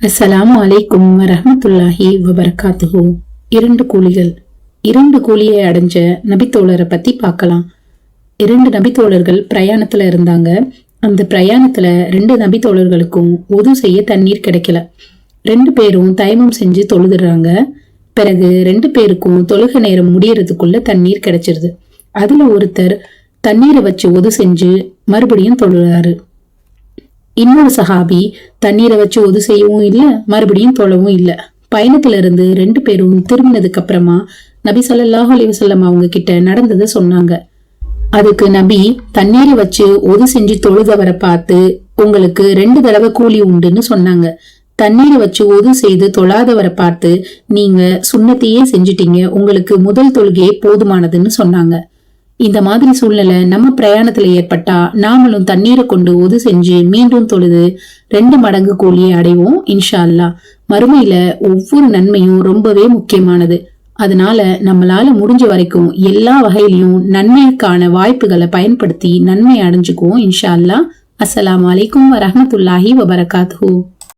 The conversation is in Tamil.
அஸ்ஸலாமு அலைக்கும் வரஹ்மத்துல்லாஹி வபரகாத்துஹு. இரண்டு கூலிகள். இரண்டு கூலியை அடைஞ்ச நபித்தோழரை பத்தி பார்க்கலாம். இரண்டு நபித்தோழர்கள் பிரயாணத்துல இருந்தாங்க. அந்த பிரயாணத்துல ரெண்டு நபித்தோழர்களுக்கும் உது செய்ய தண்ணீர் கிடைக்கல. ரெண்டு பேரும் தயமம் செஞ்சு தொழுதுடுறாங்க. பிறகு ரெண்டு பேருக்கும் தொழுக நேரம் முடியறதுக்குள்ள தண்ணீர் கிடைச்சிருது. அதுல ஒருத்தர் தண்ணீரை வச்சு ஒது செஞ்சு மறுபடியும் தொழுறாரு. இன்னொரு சஹாபி தண்ணீரை வச்சு ஒது செய்யவும் இல்லை மறுபடியும் தொழவும் இல்லை. பயணத்துல இருந்து ரெண்டு பேரும் திரும்பினதுக்கு அப்புறமா நபி ஸல்லல்லாஹு அலிவசல்லம் அவங்க கிட்ட நடந்ததை சொன்னாங்க. அதுக்கு நபி தண்ணீரை வச்சு ஒது செஞ்சு தொழுதவரை பார்த்து உங்களுக்கு ரெண்டு தடவை கூலி உண்டுன்னு சொன்னாங்க. தண்ணீரை வச்சு ஒது செய்து தொழாதவரை பார்த்து நீங்க சுண்ணத்தையே செஞ்சிட்டீங்க. உங்களுக்கு முதல் தொழுகையே போதுமானதுன்னு சொன்னாங்க. இந்த மாதிரி சூழ்நிலை நம்ம பிரயாணத்துல ஏற்பட்டா நாமளும் தண்ணீரை கொண்டு ஒது செஞ்சு மீண்டும் தொழுது ரெண்டு மடங்கு கூலியை அடைவோம் இன்ஷா அல்லாஹ் மறுமையில ஒவ்வொரு நன்மையும் ரொம்பவே முக்கியமானது. அதனால நம்மளால முடிஞ்ச வரைக்கும் எல்லா வகையிலையும் நன்மைக்கான வாய்ப்புகளை பயன்படுத்தி நன்மை அடைஞ்சுக்குவோம் இன்ஷா அல்லாஹ் அஸ்லாம் அலைக்கும் வரமத்துல்லாஹி வபரகாத்துஹு.